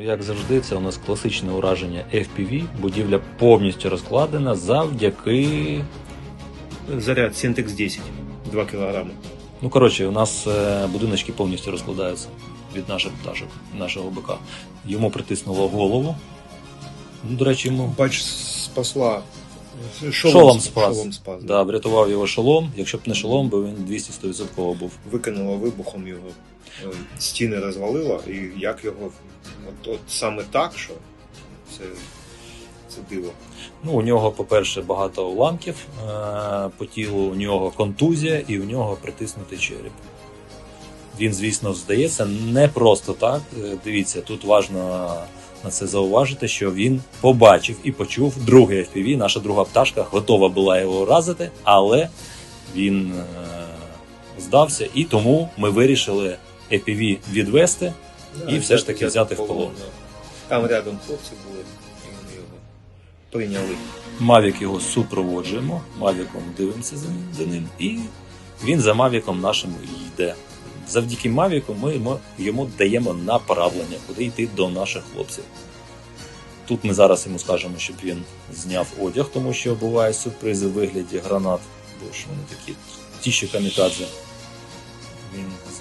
Ну, як завжди, це у нас класичне ураження FPV. Будівля повністю розкладена завдяки. Заряд Синтекс 10, 2 кілограми. Ну, коротше, у нас е, будиночки повністю розкладаються від наших пташок, нашого бика. Йому притиснуло голову. Ну, до речі, йому Бач, спасла. шолом спас. Шолом спас. Да, врятував його шолом. Якщо б не шолом, би він 200% був. Викинула вибухом його. е, Стіни розвалила, і як його. От, от саме так, що це, це диво. Ну, у нього, по-перше, багато уламків е, по тілу, у нього контузія і у нього притиснутий череп. Він, звісно, здається, не просто так. Е, Дивіться, тут важливо на це зауважити, що він побачив і почув другий FPV. Наша друга пташка готова була його уразити, але він е, здався, і тому ми вирішили FPV відвести. І все ж таки взяти в полон. Там рядом хлопці були, і вони його прийняли. Мавік його супроводжуємо, Мавіком дивимося за ним, за ним, і він за Мавіком нашим йде. Завдяки Мавіку ми йому, даємо направлення, куди йти до наших хлопців. Тут ми зараз йому скажемо, щоб він зняв одяг, тому що бувають сюрпризи в вигляді гранат, бо ж вони такі ті, що камікадзе.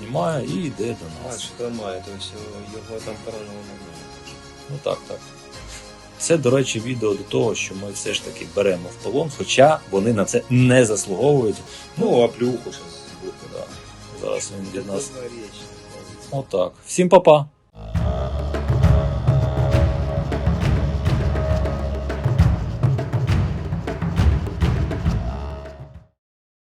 Знімає і йде до нас. Бач, то тобто його там поранило немає. Ну так, так. Це, до речі, відео до того, що ми все ж таки беремо в полон, хоча вони на це не заслуговують. Ну, а плюху зараз. Да. Зараз він від нас. Отак. Всім па-па!